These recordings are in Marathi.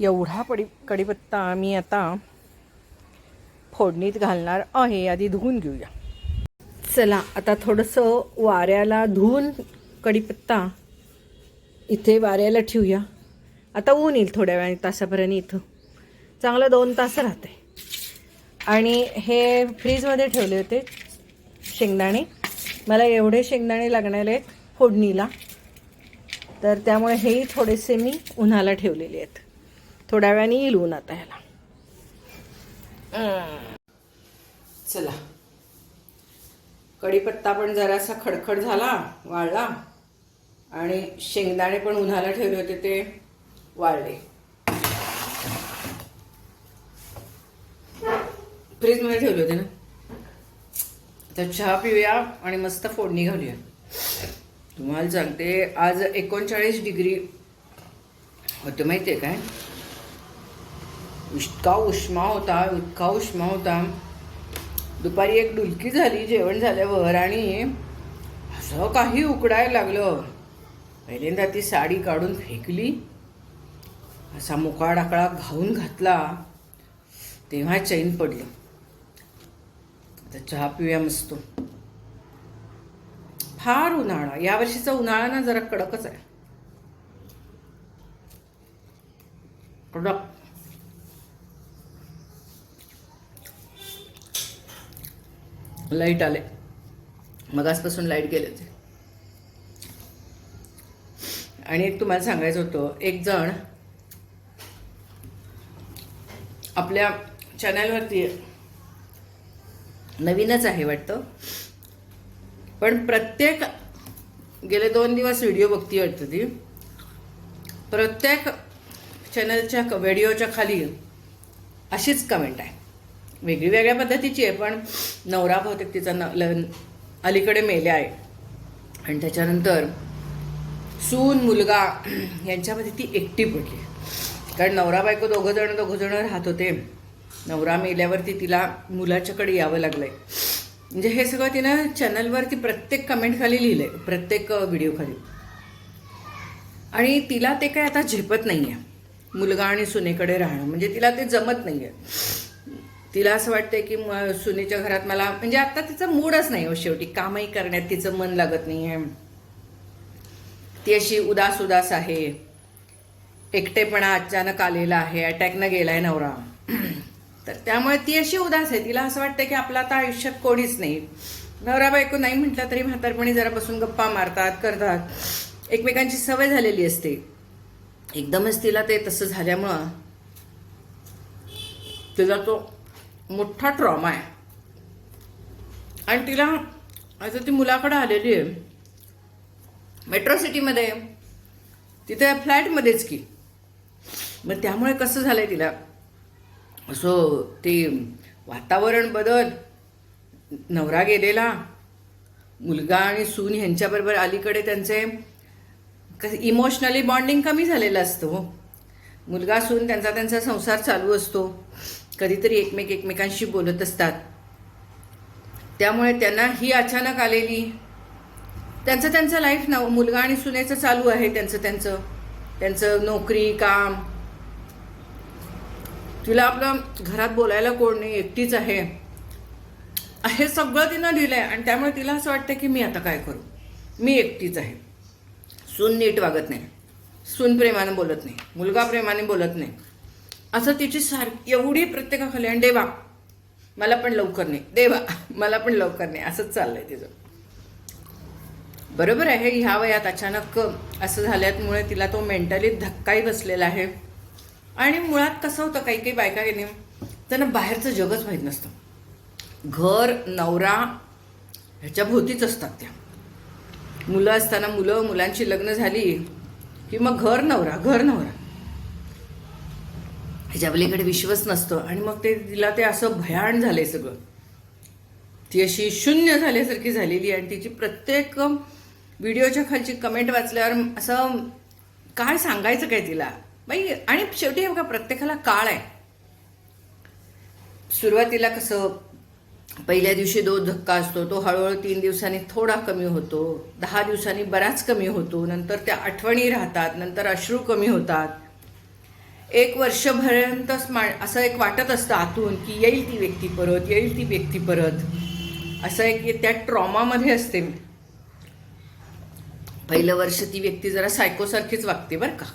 एवढा पडी कढीपत्ता आम्ही आता फोडणीत घालणार आहे. आधी धुवून घेऊया. चला आता थोडंसं वाऱ्याला धुवून कढीपत्ता इथे वाऱ्याला ठेवूया. आता ऊन येईल थोड्या वेळाने तासापर्यंत इथं. चांगलं दोन तास राहते आणि हे फ्रीजमध्ये ठेवले होते शेंगदाणे. मला एवढे शेंगदाणे लागणार आहेत फोडणीला. तर त्यामुळे हेही थोडेसे मी उन्हाला ठेवलेले आहेत. थोड्या वेळाने येईल ऊन आता ह्याला चला. कढीपत्ता पण जरासा खडखड झाला वाळला. आणि शेंगदाणे पण उन्हाला ठेवले होते ते वाळले. फ्रीजमध्ये ठेवले होते ना? तर चहा पिऊया आणि मस्त फोडणी घालूया. तुम्हाला सांगते आज एकोणचाळीस डिग्री होते माहिती आहे काय? इतका उष्मा होता इतका उष्मा होता. दुपारी एक डुलकी झाली जेवण झाल्यावर आणि असं काही उकडायला लागलं. पहिल्यांदा ती साडी काढून फेकली. असा मोकळा डाकळा घाऊन घातला. तेव्हा चैन पडलं. आता चहा पिऊया मस्त. फार उन्हाळा. यावर्षीचा उन्हाळा ना जरा कडकच आहे. कडक. लाइट आले. मगासपासून लाइट गेले होते. आणि एक तुम्हाला सांगायचं होतं एक जण आपल्या चॅनलवरती नवीनच आहे वाटतं. पण प्रत्येक गेले दोन दिवस व्हिडिओ बघती वाटतं ती. प्रत्येक चॅनलच्या व्हिडिओच्या खाली अशीच कमेंट आहे. वेगळी वेगळ्या पद्धतीची आहे पण नवरा बहुतेक तिचा न ल- अलीकडे मेल्या आहे. आणि त्याच्यानंतर सून मुलगा यांच्यामध्ये ती एकटी पडली कारण नवरा बायको दोघं जण दोघं जण राहत होते. नवरा मेल्यावरती तिला मुलाच्याकडे यावं लागलं आहे म्हणजे हे सगळं तिनं चॅनलवरती प्रत्येक कमेंट खाली आहे प्रत्येक व्हिडिओ खाली. आणि तिला ते काय आता झेपत नाही आहे मुलगा आणि सुनेकडे राहणं म्हणजे तिला ते जमत नाही आहे तिला असं वाटतंय की म- सुनेच्या घरात मला म्हणजे आता तिचं मूडच नाही हो शेवटी. कामही करण्यात तिचं मन लागत नाहीये ती अशी उदास उदास आहे. एकटेपणा अचानक आलेला आहे. अटॅकनं गेलाय नवरा. तर त्यामुळे ती अशी उदास आहे. तिला असं वाटतं की आपलं आता आयुष्यात कोणीच नाही. नवरा बायको नाही म्हटलं तरी म्हातारपणी जरा बसून गप्पा मारतात करतात. एकमेकांची सवय झालेली असते. एकदमच तिला ते तसं झाल्यामुळं तिला तो मोठा ट्रॉमा आहे. आणि तिला आता ती मुलाकडे आलेली आहे. मेट्रो सिटीमध्ये तिथे फ्लॅटमध्येच की. मग त्यामुळे कसं झालं आहे तिला? असं ते वातावरण बदल नवरा गेलेला मुलगा आणि सून ह्यांच्याबरोबर अलीकडे त्यांचे इमोशनली बॉन्डिंग कमी झालेलं असतं हो. मुलगा सून त्यांचा त्यांचा संसार चालू असतो. कधीतरी एकमेक एकमेकांशी बोलत असतात. त्यामुळे त्यांना ही अचानक आलेली. त्यांचं त्यांचं लाईफ ना मुलगा आणि सुनेचं चालू आहे त्यांचं त्यांचं. त्यांचं नोकरी काम. तिला आपलं घरात बोलायला कोण नाही एकटीच आहे. हे सगळं तिनं दिलंय आणि त्यामुळे तिला असं वाटतं की मी आता काय करू? मी एकटीच आहे. सून नीट वागत नाही. सून प्रेमाने बोलत नाही. मुलगा प्रेमाने बोलत नाही. असं तिची सारखी एवढी प्रत्येकाखाली आणि देवा मला पण लवकर नाही देवा मला पण लवकर नाही असंच चाललंय तिचं. बरोबर आहे ह्या वयात अचानक असं झाल्यामुळे तिला तो मेंटली धक्काही बसलेला आहे. आणि मुळात कसं होतं काही काही बायका गेली त्यांना बाहेरचं जगच माहीत नसतं. घर नवरा ह्याच्या भोवतीच असतात त्या. मुलं असताना मुलं मुलांची लग्न झाली की मग घर नवरा घर नवरा. ह्याच्या पलीकडे विश्वच नसतो. आणि मग ते तिला ते असं भयान झालंय सगळं. ती अशी शून्य झाल्यासारखी झालेली आहे. आणि तिची प्रत्येक व्हिडिओच्या खालची कमेंट वाचल्यावर असं काय सांगायचं काय तिला? बाई आणि शेवटी हे बघा प्रत्येकाला काळ आहे. सुरुवातीला कसं पहिल्या दिवशी दो धक्का असतो तो हळूहळू तीन दिवसांनी थोडा कमी होतो. दहा दिवसांनी बराच कमी होतो. नंतर त्या आठवणी राहतात नंतर अश्रू कमी होतात. एक वर्षपर्यंत असं एक वाटत असतं आतून की येईल ती व्यक्ती परत येईल ती व्यक्ती परत. असं एक त्या ट्रॉमामध्ये असते मी. पहिलं वर्ष ती व्यक्ती जरा सायकोसारखीच वागते बरं का.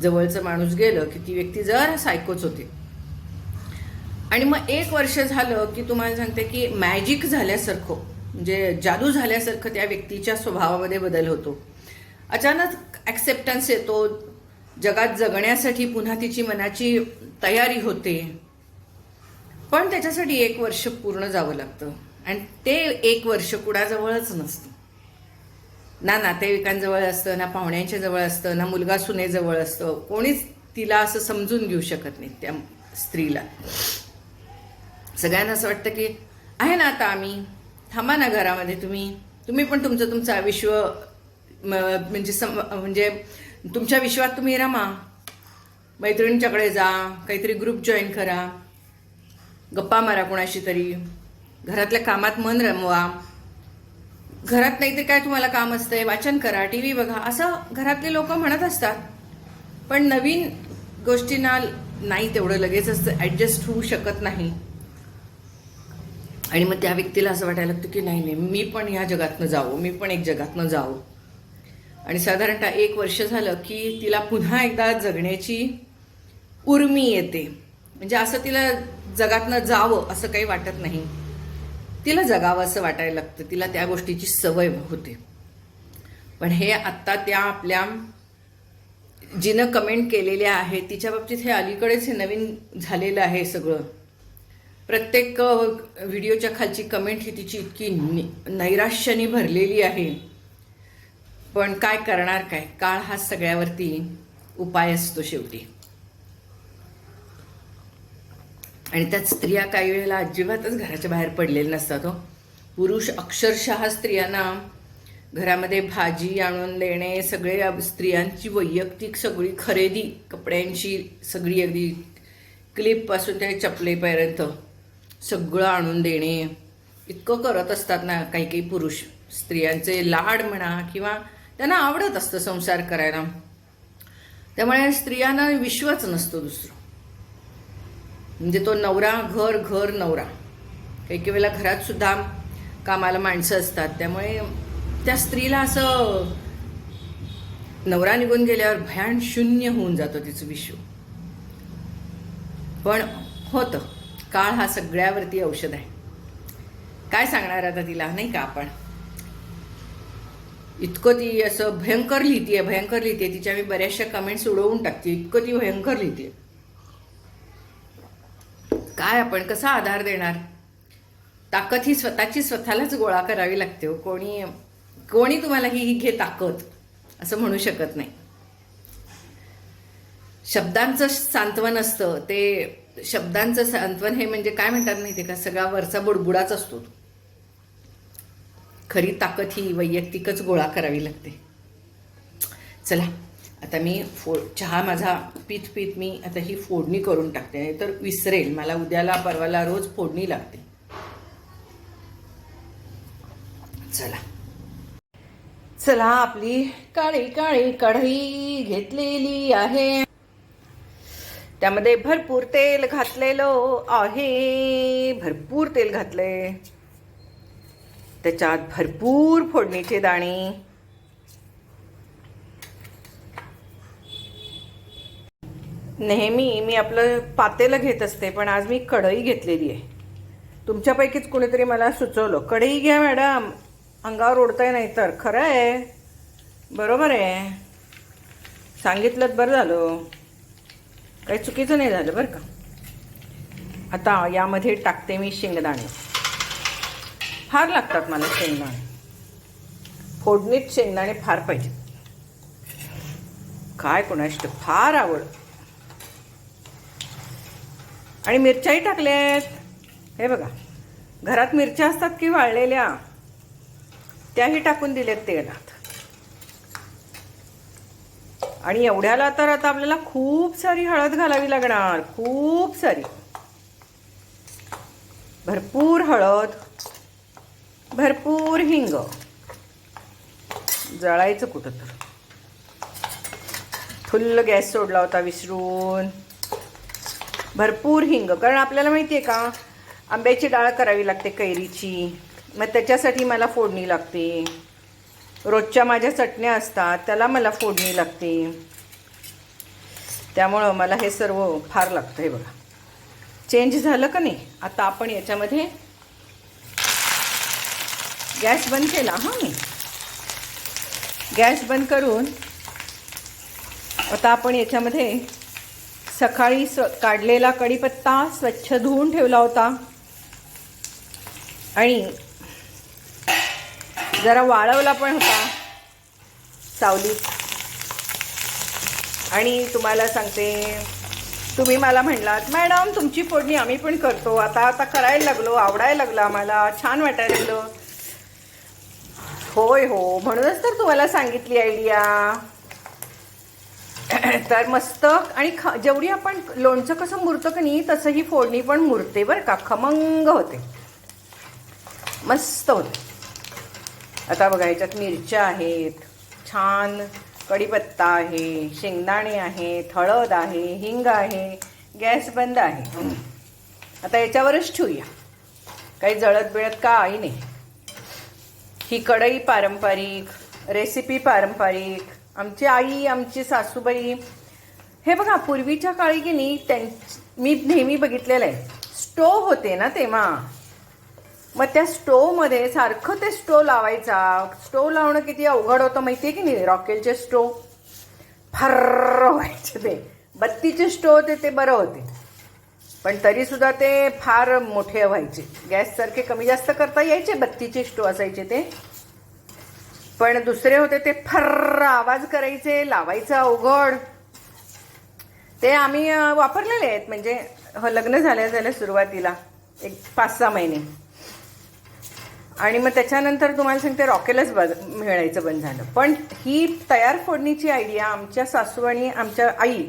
जवळचं माणूस गेलं की ती व्यक्ती जरा सायकोच होते. आणि मग एक वर्ष झालं की तुम्हाला सांगते की मॅजिक झाल्यासारखं म्हणजे जादू झाल्यासारखं त्या व्यक्तीच्या स्वभावामध्ये बदल होतो. अचानक ॲक्सेप्टन्स येतो जगात जगण्यासाठी पुन्हा तिची मनाची तयारी होते. पण त्याच्यासाठी एक वर्ष पूर्ण जावं लागतं. आणि ते एक वर्ष कुणाजवळच नसतं. ना नातेवाईकांजवळ असतं ना पाहुण्यांच्या जवळ असतं ना मुलगा सुनेजवळ असतं. कोणीच तिला असं समजून घेऊ शकत नाही त्या स्त्रीला. सगळ्यांना असं वाटतं की आहे ना आता आम्ही. थांबा ना घरामध्ये तुम्ही. तुम्ही पण तुमचं तुमचं विश्व म्हणजे सम म्हणजे तुमच्या विश्वात तुम्ही रमा. मैत्रिणींच्याकडे जा काहीतरी ग्रुप जॉईन करा. गप्पा मारा कोणाशी तरी. घरातल्या कामात मन रमवा. घरात नाही तर काय तुम्हाला काम असतंय वाचन करा टी व्ही बघा. असं घरातले लोक म्हणत असतात. पण नवीन गोष्टींना नाही तेवढं लगेच असतं ॲडजस्ट होऊ शकत नाही. आणि मग त्या व्यक्तीला असं वाटायला लागतं की नाही नाही मी पण ह्या जगातनं जावं मी पण एक जगातनं जावं. आणि साधारणतः एक वर्ष झालं की तिला पुन्हा एकदा जगण्याची उर्मी येते. म्हणजे असं तिला जगातनं जावं असं काही वाटत नाही. तिला जगावं असं वाटायला लागतं. तिला त्या गोष्टीची सवय होते. पण हे आत्ता त्या आपल्या जिनं कमेंट केलेल्या आहे तिच्या बाबतीत हे अलीकडेच हे नवीन झालेलं आहे सगळं. प्रत्येक व्हिडिओच्या खालची कमेंट ही तिची इतकी नि- नैराश्याने भरलेली आहे. पण काय करणार काय? काळ हा सगळ्यावरती उपाय असतो शेवटी. आणि त्यात स्त्रिया काही वेळेला अजिबातच घराच्या बाहेर पडलेल्या नसतात हो. पुरुष अक्षरशः स्त्रियांना घरामध्ये भाजी आणून देणे सगळे स्त्रियांची वैयक्तिक सगळी खरेदी कपड्यांची सगळी अगदी क्लिपपासून ते चपलेपर्यंत सगळं आणून देणे. इतकं करत असतात ना काही काही पुरुष. स्त्रियांचे लाड म्हणा किंवा त्यांना आवडत असतं संसार करायला. त्यामुळे स्त्रियांना विश्वच नसतो दुसरं. म्हणजे तो नवरा घर घर नवरा. काही काही वेळेला घरात सुद्धा कामाला माणसं असतात. त्यामुळे त्या स्त्रीला असं नवरा निघून गेल्यावर भयान शून्य होऊन जातो तिचं विश्व. पण होतं. काळ हा सगळ्यावरती औषध आहे. काय सांगणार आता तिला? नाही का आपण? इतकं ती असं भयंकर लिहिते भयंकर लिहिते तिच्या मी बऱ्याचशा कमेंट्स उडवून टाकते इतकं ती भयंकर लिहिते काय आपण कसा आधार देणार? ताकद ही स्वतःची स्वतःलाच गोळा करावी लागते हो. कोणी कोणी तुम्हाला ही ही घे ताकद असं म्हणू शकत नाही. शब्दांचं सांत्वन असतं. ते शब्दांचं सांत्वन हे म्हणजे काय म्हणतात माहिती का? सगळा वरचा बुडबुडाच असतो तो. खरी ताकद ही वैयक्तिकच गोळा करावी लागते. चला आता मी फो चहा माझा पीत पीत मी आता ही फोडणी करून टाकते तर विसरेल. मला उद्याला परवाला रोज फोडणी लागते. चला. चला आपली काळी काळी कढई घेतलेली आहे. त्यामध्ये भरपूर तेल घातलेलं आहे. भरपूर तेल घातले त्याच्यात भरपूर फोडणीचे दाणे. नेहमी मी आपलं पातेलं घेत असते पण आज मी कढई घेतलेली आहे. तुमच्यापैकीच कुणीतरी मला सुचवलं कढई घ्या मॅडम अंगावर ओढताय नाही तर. खरं आहे. बरोबर आहे. सांगितलं बरं झालं. काही चुकीचं नाही झालं बरं का? आता यामध्ये टाकते मी शेंगदाणे. फार लागतात मला शेंगदाणे. फोडणीत शेंगदाणे फार पाहिजे. काय कोणाष्ट फार आवड. आणि मिरच्याही टाकल्यात. हे बघा घरात मिरच्या असतात की वाळलेल्या त्याही टाकून दिल्यात तेलात. आणि एवढ्याला तर आता आपल्याला खूप सारी हळद घालावी लागणार खूप सारी. भरपूर हळद. भरपूर हिंग. जळायचं कुठं तर. फुल्ल गॅस सोडला होता विसरून. भरपूर हिंग कारण आपल्याला माहिती आहे का आंब्याची डाळ करावी लागते कैरीची. मग त्याच्यासाठी मला फोडणी लागते. रोजच्या माझ्या चटण्या असतात त्याला मला फोडणी लागते. त्यामुळं मला हे सर्व फार लागतं हे बघा. चेंज झालं का नाही? आता आपण याच्यामध्ये गॅस बंद केला हां मी. गॅस बंद करून आता आपण याच्यामध्ये सकाळी स्व काढलेला कढीपत्ता स्वच्छ धुवून ठेवला होता. आणि जरा वाळवला पण होता सावलीत. आणि तुम्हाला सांगते तुम्ही मला म्हणलात मॅडम तुमची फोडणी आम्ही पण करतो. आता आता करायला लागलो आवडायला लागलं आम्हाला छान वाटायला लागलं. होय हो. म्हणूनच तर तुम्हाला सांगितली आयडिया तर मस्त आणि ख जेवढी आपण लोणचं कसं मुरतं का नाही तसं ही फोडणी पण मुरते बरं का. खमंग होते. मस्त होते. आता बघा ह्याच्यात मिरच्या आहेत. छान कढीपत्ता आहे शेंगदाणे आहेत हळद आहे हिंग आहे गॅस बंद आहे. आता याच्यावरच ठेवूया. काही जळत बिळत काही नाही. ही कढई पारंपरिक रेसिपी पारंपरिक आमची आई आमची सासूबाई. हे बघा पूर्वीच्या काळी की नाही त्यां मी नेहमी बघितलेलं आहे. स्टोव होते ना तेव्हा. मग त्या स्टोवमध्ये सारखं ते स्टोव लावायचा. स्टोव लावणं किती अवघड होतं माहिती आहे की नाही? रॉकेलचे स्टोव. फार व्हायचे ते. बत्तीचे स्टोव होते ते बरं होते. पण तरीसुद्धा ते फार मोठे व्हायचे. गॅससारखे कमी जास्त करता यायचे बत्तीचे स्टो असायचे ते. पण दुसरे होते ते फर्र आवाज करायचे लावायचं अवघड. ते आम्ही वापरलेले आहेत. म्हणजे हो, लग्न झाल्या झाल्या सुरुवातीला. एक पाच सहा महिने. आणि मग त्याच्यानंतर तुम्हाला सांगते रॉकेलच बंद मिळायचं बंद झालं. पण ही तयार फोडणीची आयडिया आमच्या सासू आणि आमच्या आई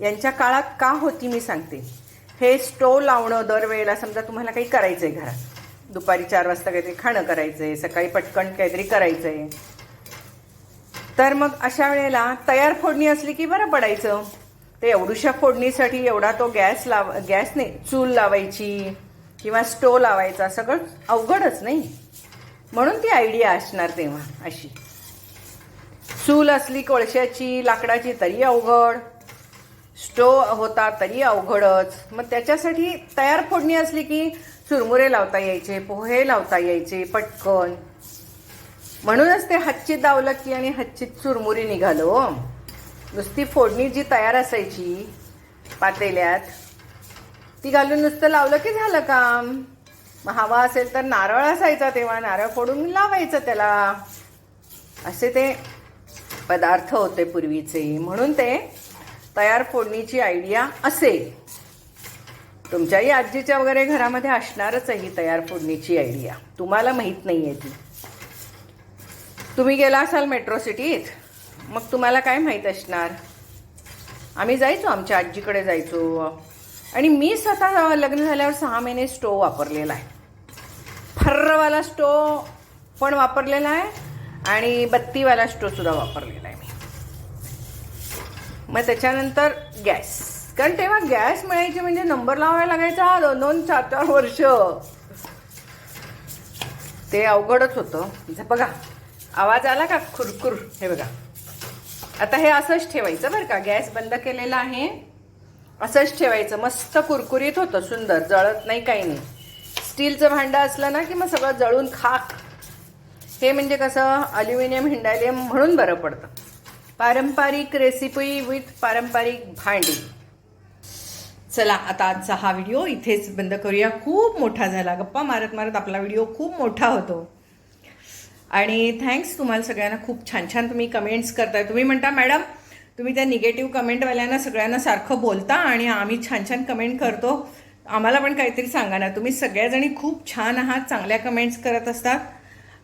यांच्या काळात का होती मी सांगते. हे स्टोव लावणं दरवेळेला समजा तुम्हाला काही करायचं आहे घरात. दुपारी चार वाजता काहीतरी खाणं करायचं आहे सकाळी पटकन काहीतरी करायचं आहे तर मग अशा वेळेला तयार फोडणी असली की बरं पडायचं. ते एवढूशा फोडणीसाठी एवढा तो गॅस लाव गॅस नाही चूल लावायची किंवा स्टोव लावायचा सगळं अवघडच नाही. म्हणून ती आयडिया असणार तेव्हा अशी. चूल असली कोळशाची लाकडाची तरी अवघड. स्टोव होता तरी अवघडच. मग त्याच्यासाठी तयार फोडणी असली की चुरमुरे लावता यायचे पोहे लावता यायचे पटकन. म्हणूनच ते हच्चित दावलक्की आणि हच्चीत चुरमुरी निघालो हो. नुसती फोडणी जी तयार असायची पातेल्यात ती घालून नुसतं लावलं की झालं काम. मग हवा असेल तर नारळ असायचा तेव्हा नारळ फोडून लावायचं त्याला. असे ते पदार्थ होते पूर्वीचे. म्हणून ते तयार फोडणीची आयडिया असेल. तुमच्याही आजीच्या वगैरे घरामध्ये असणारच आहे ही तयार फोडणीची आयडिया तुम्हाला माहीत नाही आहे ती. तुम्ही गेला असाल मेट्रो सिटीत मग तुम्हाला काय माहीत असणार? आम्ही जायचो आमच्या आजीकडे जायचो. आणि मी स्वतः लग्न झाल्यावर सहा महिने स्टोव वापरलेला आहे. फर्रवाला स्टोव पण वापरलेला आहे आणि बत्तीवाला स्टोवसुद्धा वापरलेला आहे मी. मग त्याच्यानंतर गॅस. कारण तेव्हा गॅस मिळायची म्हणजे नंबर लावायला लागायचा दोन दोन चार चार वर्ष. ते अवघडच होतं. बघा आवाज आला का? खुरखुर. हे बघा. आता हे असंच ठेवायचं बरं का? गॅस बंद केलेला आहे. असंच ठेवायचं. मस्त कुरकुरीत होतं सुंदर. जळत नाही काही नाही. स्टीलचं भांडं असलं ना की मग सगळं जळून खाक. हे म्हणजे कसं अल्युमिनियम हिंडालियम म्हणून बरं पडतं. पारंपरिक रेसिपी विथ पारंपरिक भांडी. चला आता आजचा हा व्हिडिओ इथेच बंद करूया. खूप मोठा झाला. गप्पा मारत मारत आपला व्हिडिओ खूप मोठा होतो. आणि थँक्स तुम्हाला सगळ्यांना. खूप छान छान तुम्ही कमेंट्स करताय. तुम्ही म्हणता मॅडम तुम्ही त्या निगेटिव्ह कमेंटवाल्यांना सगळ्यांना सारखं बोलता आणि आम्ही छान छान कमेंट करतो. आम्हाला पण काहीतरी सांगा ना. तुम्ही सगळ्याजणी खूप छान आहात चांगल्या कमेंट्स करत असतात.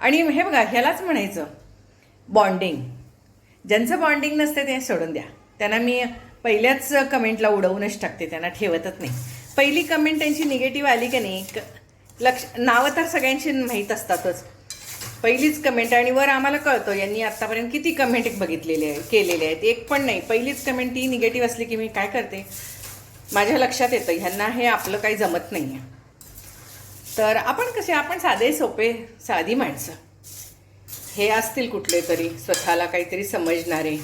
आणि हे बघा ह्यालाच म्हणायचं. बॉन्डिंग ज्यांचं बॉन्डिंग नसते ते सोडून द्या. त्यांना मी पहिल्याच कमेंटला उडवूनच टाकते त्यांना ठेवतच नाही. पहिली कमेंट त्यांची निगेटिव्ह आली की नाही क- लक्ष नावं तर सगळ्यांची माहीत असतातच. पहिलीच कमेंट आणि वर आम्हाला कळतं यांनी आत्तापर्यंत किती कमेंट बघितलेले आहे केलेले आहेत. एक पण नाही पहिलीच कमेंट ती निगेटिव्ह असली की मी काय करते? माझ्या लक्षात येतं ह्यांना हे आपलं काही जमत नाही आहे तर आपण कसे आपण साधे सोपे साधी माणसं. हे असतील कुठले तरी स्वतःला काहीतरी समजणारे.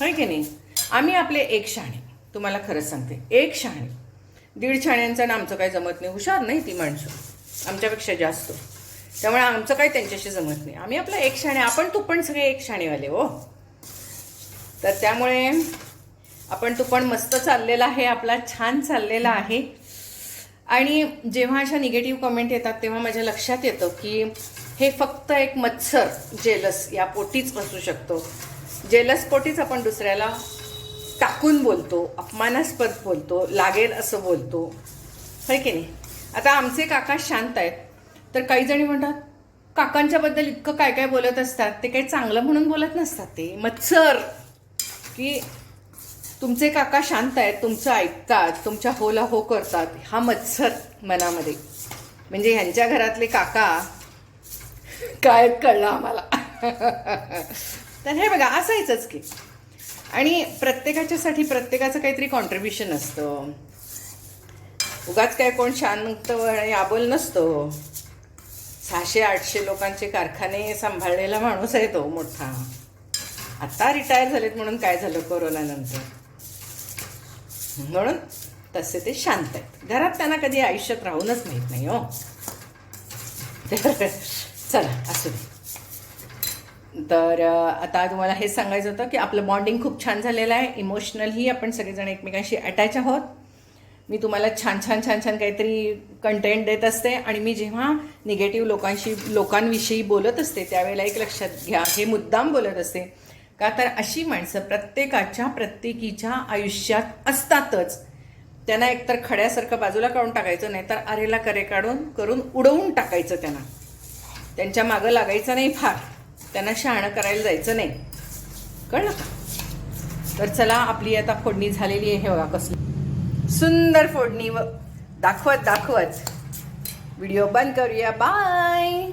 होय की नाही? आम्ही आपले एक शहाणे. तुम्हाला खरंच सांगते एक शहाणे. दीड शहाण्यांचं ना आमचं काही जमत नाही. हुशार नाही ती माणसं. आमच्यापेक्षा जास्त. त्यामुळे आमचं काही त्यांच्याशी जमत नाही. आम्ही आपलं एक शाणे आपण तू पण सगळे एक शाणेवाले हो. तर त्यामुळे आपण तू पण मस्त चाललेला आहे आपला छान चाललेला आहे. आणि जेव्हा अशा निगेटिव्ह कमेंट येतात तेव्हा माझ्या लक्षात येतं की हे फक्त एक मत्सर जेलस या पोटीच असू शकतो. जेलस पोटीच आपण दुसऱ्याला टाकून बोलतो अपमानास्पद बोलतो लागेल असं बोलतो. होय की नाही? आता आमचे काका शांत आहेत. तर काही जणी म्हणतात काकांच्याबद्दल इतकं काय काय बोलत असतात ते काही चांगलं म्हणून बोलत नसतात ते. मत्सर की तुमचे काका शांत आहेत तुमचं ऐकतात तुमच्या होला हो करतात. हा मत्सर मनामध्ये. म्हणजे ह्यांच्या घरातले काका काय कळलं आम्हाला? तर हे बघा असायचंच की. आणि प्रत्येकाच्यासाठी प्रत्येकाचं काहीतरी कॉन्ट्रीब्युशन असतं. उगाच काय कोण शांत आणि आबोल नसतो. सहाशे आठशे लोकांचे कारखाने सांभाळलेला माणूस आहे तो मोठा. आता रिटायर झालेत म्हणून काय झालं कोरोनानंतर म्हणून तसे ते शांत आहेत. घरात त्यांना कधी आयुष्यात राहूनच माहीत नाही हो. चला असू दे. तर आता तुम्हाला हे सांगायचं होतं की आपलं बॉन्डिंग खूप छान झालेलं आहे. इमोशनलही आपण सगळेजण एकमेकांशी अटॅच आहोत. मी तुम्हाला छान छान छान छान काहीतरी कंटेंट देत असते आणि मी जेव्हा निगेटिव्ह लोकांशी लोकांविषयी बोलत असते त्यावेळेला एक लक्षात घ्या हे मुद्दाम बोलत असते. का तर अशी माणसं प्रत्येकाच्या प्रत्येकीच्या आयुष्यात असतातच. त्यांना एकतर खड्यासारखं बाजूला काढून टाकायचं नाही तर अरेला करे काढून करून उडवून टाकायचं त्यांना. त्यांच्या मागं लागायचं नाही फार. त्यांना शहाणं करायला जायचं नाही. कळलं का? तर चला आपली आता फोडणी झालेली आहे हे बघा कसली. सुंदर फोडणी व दाखवत दाखवत. व्हिडिओ बंद करूया. बाय!